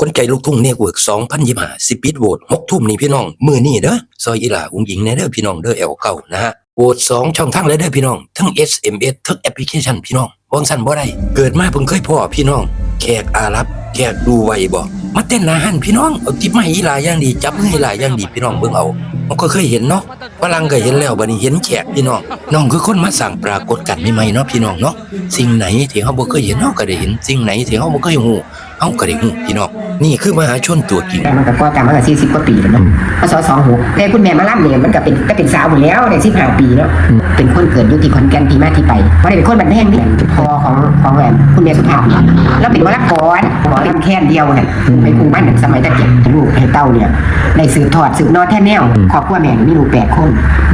คนใจลูกทุ่งเนี่ยเวิร์กสองพันยี่ห้าสิปิดโหวตหกทุ่มนี่พี่น้อง มือนี่เด้อซอยอีหลาอุ้งหญิงเนี่ยเด้อพี่น้องเด้อแอลเก่านะฮะโหวตสองช่องทางเลยเด้อพี่น้อง ทั้ง SMS ทั้งแอปพลิเคชันพี่น้องวางสั้นบ่ได้ เกิดมาเพิ่งเคยพ่อพี่น้อง แขกอารับ แขกดูไวบ่มาเต้นนาหันพี่น้องเอาจิบไม้อีหลาอย่างดีจับมืออีหลาอย่างดีพี่น้องเบิ่งเอามันก็เคยเห็นเนาะฝรั่งก็เห็นแล้วบัดนี้เห็นแขกพี่น้องน้องคือคนมาสั่งปรากฏกันใหม่ๆเนาะพี่น้องเนาะสิ่งไหนที่เฮาบ่เคยเห็นเฮาก็ได้เห็นสิ่งไหนที่เฮาบ่เคยฮู้เฮาก็ได้ฮู้พี่น้อง นี่คือมหาชนตัวจริงแต่มันก็ก่อตั้งมาตั้งสี่สิบกว่าปีแล้วเนาะพศสองหกแต่คุณแม่มาล่ำเนี่ยมันก็เป็นก็เป็นสาวหมดแล้วในสิบห้าปีแล้วเป็นคนเกิดอยุติขอนแก่นที่มาที่ไปเพราะได้เป็นคนบันแห้งนี่พอของของแหวนคุณแม่สุภาพเนี่ยแล้วเป็นวรกรหมอลำแค่นเดียวเนี่ยไปปลูกบ้านสมัยตะเกียบลูกให้เต้าเนี่ยได้สืบทอดสืบนอดแท่แนวครอบครัวแม่นี่มีลูกแปดคน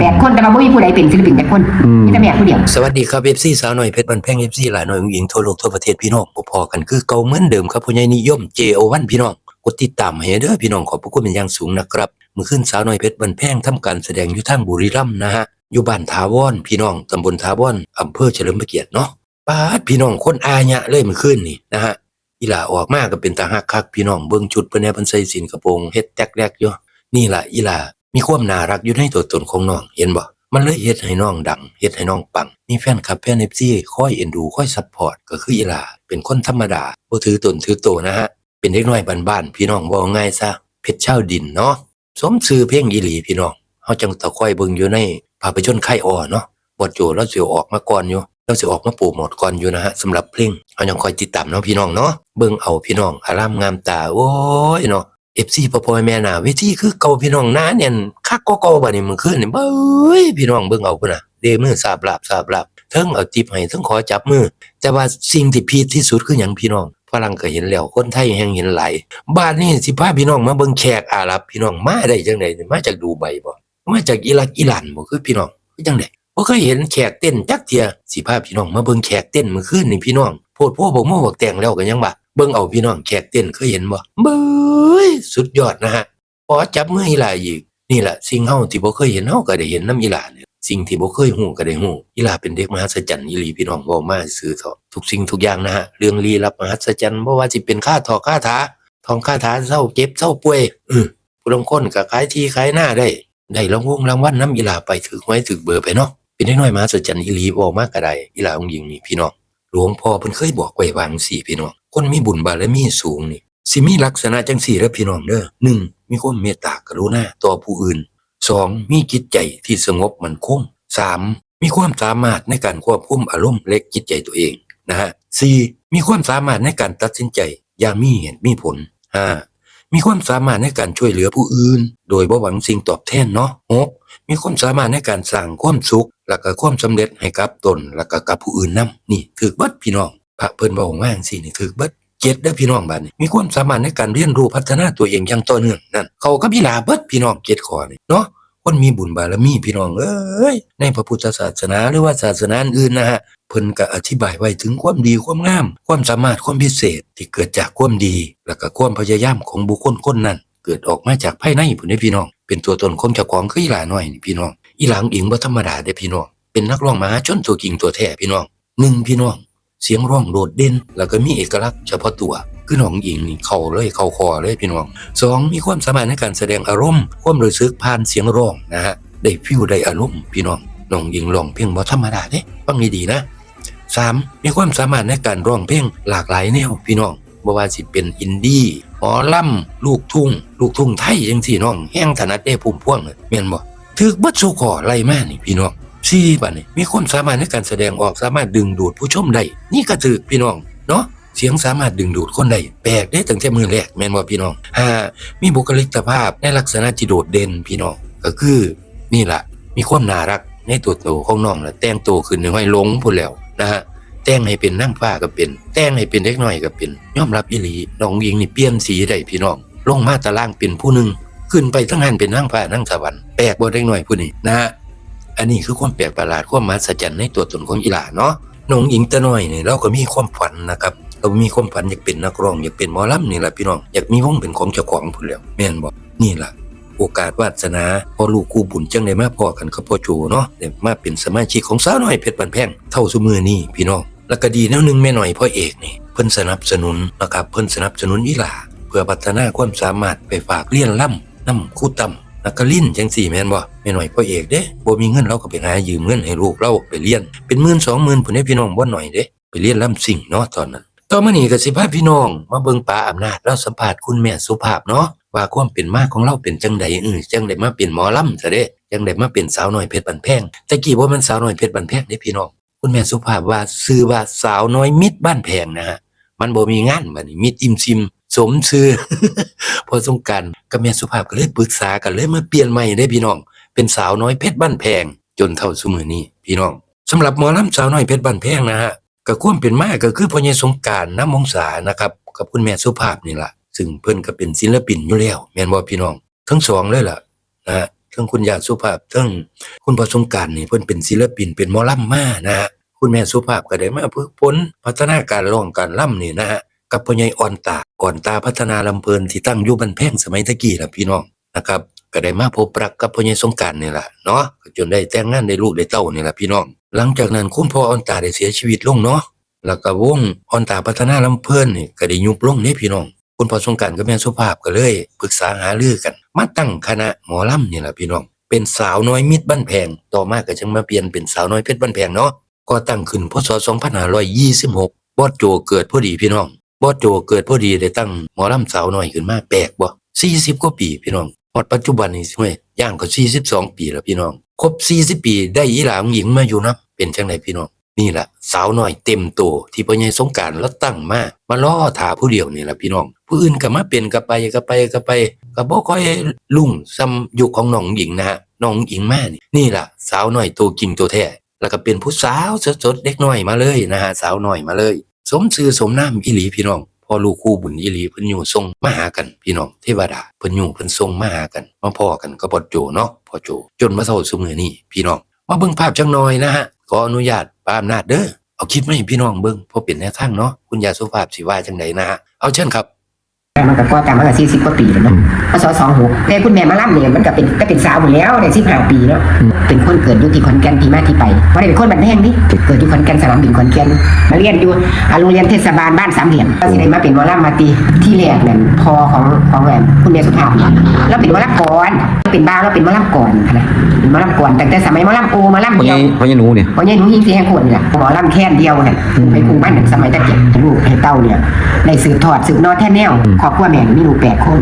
แปดคนแต่ว่าไม่มีผู้ใดเป็นศิลปินแต่คนมีแต่แม่ผู้เดียวสวัสดีครับเอฟซีสาวหน่อยเพชรบันแพงเอฟซีหลายหน่อยหญิงทั่วโลกทั่วประเทศพี่น้องพอๆกันคือเก่าเหมือนเดิมครับผู้ใหญ่นิยม JO1 พี่น้อง กดติดตามให้เด้อพี่น้องขอบพระคุณเป็นอย่างสูงนะครับ เมื่อขึ้นสาวน่อยเพชรบันแพงทำการแสดงอยู่ทางบุรีรัมย์นะฮะอยู่บ้านทาวอนพี่น้องตำบลทาวอนอำเภอเฉลิมพระเกียรติเนาะป้าพี่น้องคนอาญะเลยเมื่อคืนนี่นะฮะอีหล่าออกมากก็เป็นตาฮักคักพี่น้องเบิ่งชุดเพิ่นแน่เพิ่นใส่สินกระโปรงเฮ็ดแตกแรกอยู่นี่ล่ะอีหล่ามีความน่ารักอยู่ในตัวตนของน้องเห็นบ่มันเลยเฮ็ดให้น้องดังเฮ็ดให้น้องปังมีแฟนคลับแฟน FC คอยเอ็นดูคอยซัพพอร์ตก็คืออีหล่าเป็นคนธรรมดาบ่ถือตนถือโตนะฮะ เป็นเด็กน้อยบ้านๆพี่น้องว่าง่ายซะเพชรเช่าดินเนาะสมชื่อเพลงอีหลีพี่น้องเฮาจังตะคอยเบิ่งอยู่ในภาพยนตร์ค่อ้อเนาะบทโจแล้วสิออกมาก่อนอยู่แล้วสิออกมาปรโมทก่อนอยู่นะฮะสำหรับเพลงเฮายังคอยติดตามเนาะพี่น้องเนาะเบิ่งเอาพี่น้องอารามงามตาโอ้ยเนาะเอฟซีพ่อพ่อแม่น่ะเวทีคือเก่าพี่น้องหน้าเนี่ยคักก็เก่าบัดนี้มันขึ้นนี่เบ้ยพี่น้องเบิ่งเอาพุ่นน่ะเดมือสาบลาบสาบลาบเทั้งเอาจิบให้เทั้งขอจับมือ แต่ว่าสิ่งที่พีคที่สุดคือหยังพี่น้อง ฝรั่งก็เห็นแล้วคนไทยแฮงเห็นหลายบ้านนี้สิพาพี่น้องมาเบิ่งแขกอาหรับพี่น้องมาได้จังได๋มาจากดูไบบ่มาจากอิรักอิหร่านบ่คือพี่น้องคือจังได๋บ่เคยเห็นแขกเต้นจักเทียสิพาพี่น้องมาเบิ่งแขกเต้นมื้อคืนนี่พี่น้องโพดโพบอกมาบอกแต่งแล้วก็ยังว่าเบิ่งเอาพี่น้องแขกเต้นเคยเห็นบ่เบ้ยสุดยอดนะฮะพอจับมืออีหลาอีกนี่แหละสิ่งเฮาที่บ่เคยเห็นเฮาก็ได้เห็นน้ำอีหลาน สิ่งที่บ่เคยฮู้ก็ได้ฮู้อีหลาเป็นเด็กมหัศจรรย์อีหลีพี่น้องเว้ามาซื่อเถาะทุกสิ่งทุกอย่างนะฮะเรื่องลี้ลับมหัศจรรย์บ่ว่าสิเป็นค่าทอค่าถาทองค่าถาเศร้าเจ็บเศร้าป่วยอือผู้ลางคนก็ขายที่ขายหน้าได้ ได้รางวงรางวัลน้ำอีหลาไปถึกไว้ถึกเบอร์ไปเนาะเป็นน้อยมหัศจรรย์อีหลีเว้ามากก็ได้อีหลาองค์หญิงนี่พี่น้องหลวงพ่อเพิ่นเคยบอกไว้วางซี้พี่น้องคนมีบุญบารมีสูงนี่สิมีลักษณะจังสี่เด้อพี่น้องเด้อหนึ่งมีความเมตตากรุณาต่อผู้อื่น สองมีจิตใจที่สงบมันคงสามมีความสามารถในการควบคุมอารมณ์และจิตใจตัวเองนะฮะสี่มีความสามารถในการตัดสินใจอย่างมีเหตุมีผลห้ามีความสามารถในการช่วยเหลือผู้อื่น โดยบ่หวังสิ่งตอบแทนเนาะหกมีความสามารถในการสร้างความสุข และก็ความสำเร็จให้กับตนและก็กับผู้อื่นนํนี่ถือบิดพี่น้องพระเพิ่นบอกว่าจังซี่นี่ถือบิด เจ็ดเด้อพี่น้องบ้านนี้มีความสามารถในการเรียนรู้พัฒนาตัวเองอย่างต่อเนื่องนั่นเขาก็พี่ลาเบิดพี่น้องเจ็ดข้อนี่เนาะคนมีบุญบารมีพี่น้องเอ้ยในพระพุทธศาสนาหรือว่าศาสนาอื่นนะฮะเพิ่นก็อธิบายไว้ถึงความดีความงาม ความสามารถความพิเศษที่เกิดจากความดี แล้วก็ความพยายามของบุคคลคนนั้น เกิดออกมาจากภายในพุ่นเด้พี่น้อง เป็นตัวตนของเจ้าของคืออีหลาน้อยนี่พี่น้องอีหลางอิงบ่ธรรมดาเด้พี่น้องเป็นนักร้องมหาชนตัวจริงตัวแท้พี่น้องหนึ่งพี่น้อง เสียงร้องโดดเด่น แล้วก็มีเอกลักษณ์เฉพาะตัวคือน้องหญิงนี่เข้าเลยเข้าคอเลยพี่น้องสองมีความสามารถในการแสดงอารมณ์ ความรู้สึกผ่านเสียงร้องนะฮะได้ฟิลได้อารมณ์พี่น้องน้องหญิงร้องเพลงบ่ธรรมดาเด้ฟังดีๆนะสามมีความสามารถในการร้องเพลงหลากหลายแนวพี่น้องบ่ว่าสิเป็นอินดี้หมอลำลูกทุ่ง ลูกทุ่งไทยจังซี่น้องแห้งถนัดได้พุ่มพวงเลยแม่นบ่ถึกบัดสู่ขอไล่มานี่พี่น้อง สี่บัดนี้มีความสามารถในการแสดงออกสามารถดึงดูดผู้ชมได้ นี่ก็ถือพี่น้องเนาะเสียงสามารถดึงดูดคนได้แปลกได้ตั้งแต่มือแรกแม่นว่าพี่น้องห้ามีบุคลิกภาพในลักษณะที่โดดเด่นพี่น้องก็คือนี่แหละมีความน่ารักในตัวโตของน้องและแต่งตัวขึ้นในห้อยลงพูดแล้วนะฮะแต่งให้เป็นนั่งฟ้าก็เป็น แต่งให้เป็นเด็กน้อยก็เป็นยอมรับอีหลีน้องหญิงนี่เปลี่ยนสีได้พี่น้อง ลงมาตารางเป็นผู้หนึ่งขึ้นไปทั้งหันเป็นนั่งฟ้านั่งสวรรค์แปลกบ่เด็กน้อยผู้นี้นะฮะ อันนี้คือความแปลกประหลาดความมหัศจรรย์ในตัวตนของอีหลาเนาะน้องหญิงตะน้อยเนี่ยเราก็มีความฝันนะครับเรามีความฝันอยากเป็นนักร้องอยากเป็นหมอลำนี่แหละพี่น้องอยากมีวงเป็นของเจ้าของพุ่นแล้วแม่นบอกนี่แหละโอกาสวาสนาพอลูกคู่บุญจังได้มาพอกันกับพ่อโจเนาะได้มาเป็นสมาชิกของสาวน้อยเพชรบันแพงเท่าซุมือนี่พี่น้องแล้วก็ดีแนวหนึงแม่หน่อยพ่อเอกนี่เพิ่นสนับสนุนนะครับเพิ่นสนับสนุนอีหลาเพื่อพัฒนาความสามารถไปฝากเรียนล่ำน้ำคู่ต่ำ นักกลิ้นจังสี่แม่นบ่แม่หน่อยพ่อเอกเด้บ่มีเงินเราก็ไปหายืมเงินให้ลูกเราไปเรียน เป็นหมื่นสองหมื่นพุ่นให้พี่น้องบ่หน่อยเด้ไปเรียนล่ำสิ่งเนาะตอนนั้น ต่อมานี่ก็สิพาพี่น้อง มาเบิ่งปาอำนาจเราสัมภาษณ์คุณแม่สุภาพเนาะว่าความเป็นมาของเราเป็นจังใดเออจังไดมาเป็นหมอลำซะเด้จังไดมาเป็นสาวน้อยเพชรบันแพงแต่กี้บ่แมันสาวน้อยเพชรบันแพงเด้พี่น้องคุณแม่สุภาพว่าชื่อว่าสาวน้อยมิตรบ้านแพงนะฮะมันบ่มีงานบัดนี้มิตรอิ่มซิม สมชื่อพอสงการกับแม่สุภาพก็เลยปรึกษากันเลยมาเปลี่ยนใหม่ได้พี่น้อง เป็นสาวน้อยเพชรบ้านแพง จนเท่าซุมื้อนี้พี่น้องสำหรับหมอลำสาวน้อยเพชรบ้านแพงนะฮะก็ควมเป็นมาก็คือพอใหญ่สงการน้ำมงษานะครับกับคุณแม่สุภาพนี่แหละซึ่งเพิ่นก็เป็นศิลปินอยู่แล้วแม่นบ่พี่น้อง ทั้งสองเลยล่ะนะฮะทั้งคุณยาสุภาพทั้งคุณพอสงการนี่เพิ่นเป็นศิลปินเป็นหมอลำมานะฮะคุณแม่สุภาพก็ได้มาฝึกฝนพัฒนาการร้องการล่ำนี่นะฮะ กับพ่อใหญ่อ่อนตาอ่อนตาพัฒนาลำเพลินที่ตั้งอยู่บ้านแพงสมัยตะกี้ล่ะพี่น้องนะครับก็ได้มาพบปรักกับพ่อใหญ่สงการนี่แหละเนาะจนได้แต่งงานได้ลูกได้เต้านี่แหละพี่น้อง หลังจากนั้นคุณพ่ออ่อนตาได้เสียชีวิตลงเนาะแล้วก็วงอ่อนตาพัฒนาลำเพิ่นนี่ก็ได้ยุบลงเด้พี่น้อง คุณพ่อสงการกับแม่สุภาพก็เลยปรึกษาหารือกัน มาตั้งคณะหมอลำนี่แหละพี่น้อง เป็นสาวน้อยมิตรบ้านแพง ต่อมาก็จึงมาเปลี่ยนเป็นสาวน้อยเพชรบ้านแพงเนาะก็ตั้งขึ้นพศ2526บอสโจเกิดพอดีพี่น้อง บอสโจเกิดพอดีได้ตั้งหมอลำสาวน้อยขึ้นมาแปลกบ่40กว่าปีพี่น้องอดปัจจุบันนี่ห้วยย่างก็42ปีแล้วพี่น้องครบ40ปีได้อีหลาของหญิงมาอยู่นะเป็นจังไดพี่น้องนี่แหละสาวน้อยเต็มโตที่พ่อใหญ่สงการแล้วตั้งมามาล่อถาผู้เดียวนี่แหละพี่น้อง ผู้อื่นก็มาเป็นก็ไปก็ไปก็ไปก็บ่ค่อยลุ่งซ้ำยุคของน้องหญิงนะฮะน้องหญิงแม่นี่นี่แหละสาวน้อยตัวจริงตัวแท้แล้วก็เป็นผู้สาวสดๆเด็กน้อยมาเลยนะฮะสาวน้อยมาเลย สมชื่อสมน้ำอิหลีพี่น้องพ่อลูกคู่บุญอิหลีเพิ่นอยู่ทรงมาหากันพี่น้องเทวดาเพิ่นอยู่เพิ่นทรงมาหากันมาพ่อกันก็บ่โจเนาะพ่อโจ จนมาเท่าสมือนี่พี่น้องมาเบิ่งภาพจังหน่อยนะฮะขออนุญาตป้าอำนาจเด้อเอาคลิปมาให้พี่น้องเบิ่งเพราะเป็นแนวทางเนาะคุณยาสุภาพสิว่าจังไดนะฮะเอาเชิญครับ มันก็ก่อตั้งมาก็สี่สิบกว่าปีแล้วเนาะพศสองหกแต่คุณแม่มาล่ำเนี่ยมันก็เป็นก็เป็นสาวหมดแล้วได้สิบห้าปีเนาะเป็นคนเกิดอยู่ที่ขอนแก่นที่มาที่ไปเพราะได้เป็นคนบ้านแห้งนี่เกิดอยู่ขอนแก่นสนามบินขอนแก่นมาเรียนอยู่อ่าโรงเรียนเทศบาลบ้านสามเหลี่ยมก็สิได้มาเป็นหมอลำมาตีที่แรกนั่นพอของของแม่คุณแม่สุภาพเนี่ยแล้วเป็นหมอลำก่อนเป็นบ้าวแล้วเป็นหมอลำก่อนนะเป็นหมอลำก่อนแต่แต่สมัยหมอลำโอหมอลำพ่อเดีใหยญ่วพ่อใหญ่หนูเนี่ยเพราะเนี่ยหนูยิงเสียงคนเนี่ยหมอลำแค่นเดียวเนี่ยไปคุมบ้านสมัยตะเกียบให้ลูกให้เต้าเนี่ยได้สืบทอดสืบนอดแท่แนวครอบครัวแม่นี่มีลูกแปดคน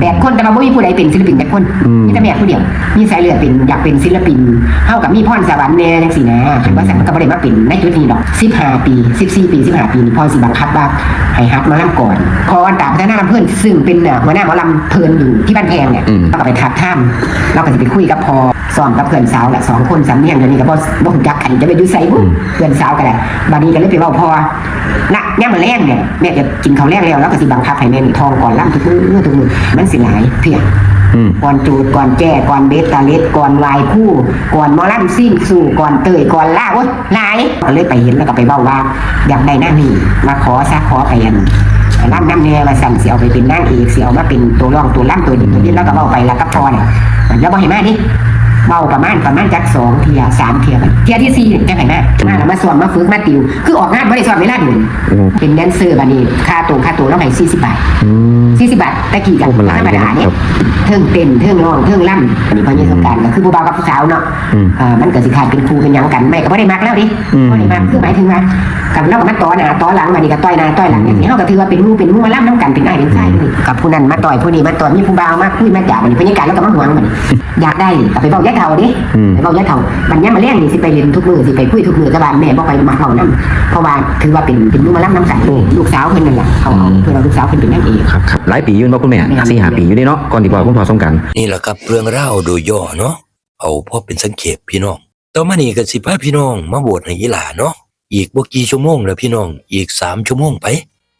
แปดคนแต่ว่าไม่มีผู้ใดเป็นศิลปินแต่คนมีแต่แม่ผู้เดียวมีสายเลือดเป็นอยากเป็นศิลปินเท่ากับมีพรสวรรค์แน่จังสี่นะเห็นว่าสักก็ไม่ได้มาเป็นในจุดนี้ดอกสิบห้าปีสิบสี่ปีสิบห้าปีนี่พอสิบังคับว่าให้ฮักหมาลำก่อนพออันตาพัฒนาลำเพื่อนซึ่งเป็นเอ่อหัวหน้าหมอลำเพลินอยู่ที่บ้านแพงเนี่ยเราก็ไปทักท่ามเราก็จะไปคุยกับพอซ้อมกับเพื่อนสาวแหละสองคนสามเนียงเดี๋ยวนี้ก็บ่บ่รู้จักกันจะไปดูไซบุเพื่อนสาวกันแหละบานี้ก็เลยไปเว่าพอนะแม่มาแรงเนี่ยแม่จะกินข้าวแรงแล้วแล้วก็สิบังคับให้แม่นี่ทองก่อนล่ำทุกมื้อทุกมื้อมันสิหลายเพียงอืมก่อนจูดก่อนแจ้ก่อนเบสตาเลสก่อนวายคู่ก่อนหมอลำซิ่งสู่ก่อนเตยก่อนล่าโอ๊ยหลายก็เลยไปเห็นแล้วก็ไปเบ้าว่าอยากได้หน้านี่มาขอซะขอไปอันล่ำน้ำเนยมาสั่นเสียเอาไปเป็นนางเอกเสียเอามาเป็นตัวรองตัวล่ำตัวนี้ตัวนี้แล้วก็เบ้าไปแล้วก็พอเนี่ยมันแล้วบ่เห็นมาดิ เบ้าประมาณประมาณจักสองเทียสามเทียกันเทียที่สี่จังไหนมามาแล้วมาสอนมาฝึกมาติว คือออกงานไม่ได้สอนเวลาด่วนโอ้เป็นแดนเซอร์บัดนี้ค่าตัวค่าตัวแล้วให้สี่สิบบาทอืมสี่สิบบาทตะกี้กันโอ้มันหลายธรรมดาเนี่ยครับเทิงเต้นเทิงร้องเทิงล่ำอันนี้พอยี่สงกรารก็คือผู้บ่าวกับผู้สาวเนาะอืมอ่ามันก็สิขาดเป็นครูเป็นหยังกันไม่ก็บ่ได้มักแล้วดิอืมบ่ได้มักคือหมายถึงว่ากับเราก็มาต่อหน้าต่อหลังมานี่ก็ต่อยหน้าต่อยหลังอย่างนี้เฮาก็ถือว่าเป็นหมู่เป็นหมู่มาล่ำน้ำกันเป็นอ้ายเป็นชายเลยกับผู้นั้นมาต่อยผู้นี้มาต่อยมีผู้บ่าวมาคุยมาจ่าบัดนี้บรรยากาศแล้วก็มาหวงบัดนี้อยากได้ก็ไปบอกยายเฒ่าดิอืมไปบอกยายเฒ่าบัดนี้มาเลี้ยงนี่สิไปเรียนทุกมื้อสิไปคุยทุกมื้อแต่ว่าแม่บ่ไปมาเฮานํเพราะว่าถือว่าเป็นเป็นหมู่มาล่ำน้ำกันลูกสาวเพิ่นนั่นแหละเขาเอาเพิ่นเอาลูกสาวเพิ่นเป็นนางเอกครับครับหลายปีอยืนบ่คุณแม่ไม่ครับสี่ห้าปีอยู่นี่เนาะก่อนที่พ่อคุณพ่อสงกรารนี่แหละครับเรื่องราวโดยย่อเนาะเอาพอเป็นสังเขปพี่น้องต่อมานี่ก็สิพาพี่น้องมาโบวชให้ยีหลาเนาะอีกบ่กี่ชั่วโมงแล้วพี่น้องอีกสามชั่วโมงไป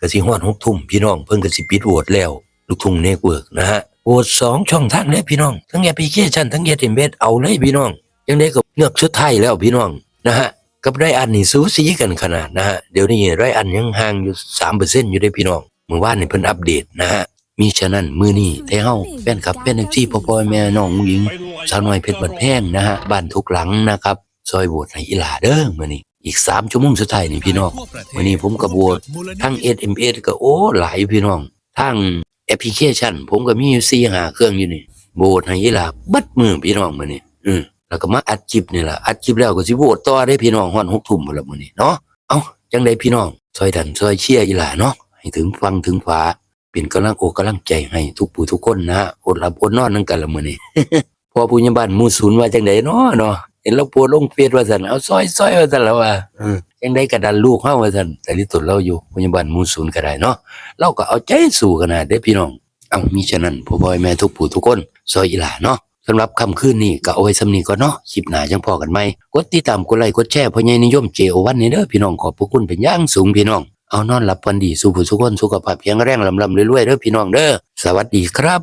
ก็สิฮอดหกทุ่มพี่น้องเพิ่นก็สิปิดโหวตแล้ว ลูกทุ่งเนกเวิร์กนะฮะ โหวตสองช่องทางเลยพี่น้อง ทั้งแอปพลิเคชันทั้งเอทเมเอาเลยพี่น้อง ยังได้ก็เลือกชุดไทายแล้วพี่น้องนะฮะกับไรอันนี่สูสีกันขนาดนะฮะเดี๋ยวนี้ไรอันยังห่างอยู่สามเปอร์เซ็นต์อยู่ได้พี่น้องเมื่อวานนี่เพิ่นอัปเดตนะฮะมีฉะนั้นมือนี้แต่เฮาแฟนคลับแฟนเอฟซีพ่อพ่อแม่น้องหญิงสาวน้อยเพชรบันแพงนะฮะบ้านทุกหลังนะครับซอยโหวตให้อีหลาเด้อมื้อนี้อีกสามชั่วโมงสุดท้ายนี่พี่น้องมื้อนี้ผมก็โวตทั้ง SMS ก็โอ้หลายพี่น้องทั้ง แอปพลิเคชัน ผมก็มีอยู่สี่หาเครื่องอยู่นี่ โบดให้ยีหลาบัดมือพี่น้องมื้อนี้อือแล้วก็มาอัดคลิปนี่ล่ะอัดคลิปแล้วก็สิโหวตต่อได้พี่น้องฮอด6ทุ่มพุ่นละมือนี้เนาะเอาจังไดพี่น้องซอยดันซอยเชียร์อีหลาเนาะให้ถึงฟังถึงฟ้าเป็นกำลังอกกำลังใจให้ทุกผู้ทุกคนนะอดหลับอดนอนนำกันละมือนี้พอผู้ใหญ่บ้านมู่ศูนย์ว่าจังไดเนาะเนาะ เห็นเราโพสต์ลงเฟซว่าซั่นเอาซอยซอยว่าซั่นแล้วว่าเออจังไดก็ดันลูกเฮาว่าซั่นแต่ที่ตนเราอยู่ผู้ใหญ่บ้านหมู่ศูนย์ก็ได้เนาะเราก็เอาใจสู้กันนะเด้อพี่น้อง เอามีฉะนั้นพ่อพ่อแม่ทุกผู้ทุกคนซอยอีหลาเนาะสำหรับค่ำคืนนี้ก็เอาไว้สำนี้ก่อนเนาะคลิปหน้าจังพอกันไหมกดติดตามกดไลค์กดแชร์พ่อใหญ่นิยมเจโอวันนี่เด้อพี่น้องขอบพระคุณเป็นอย่างสูงพี่น้องเอานอนหลับฝันดีสู่ผู้ทุกคนสุขภาพแข็งแรงลำลำรวยๆเด้อพี่น้องเด้อสวัสดีครับ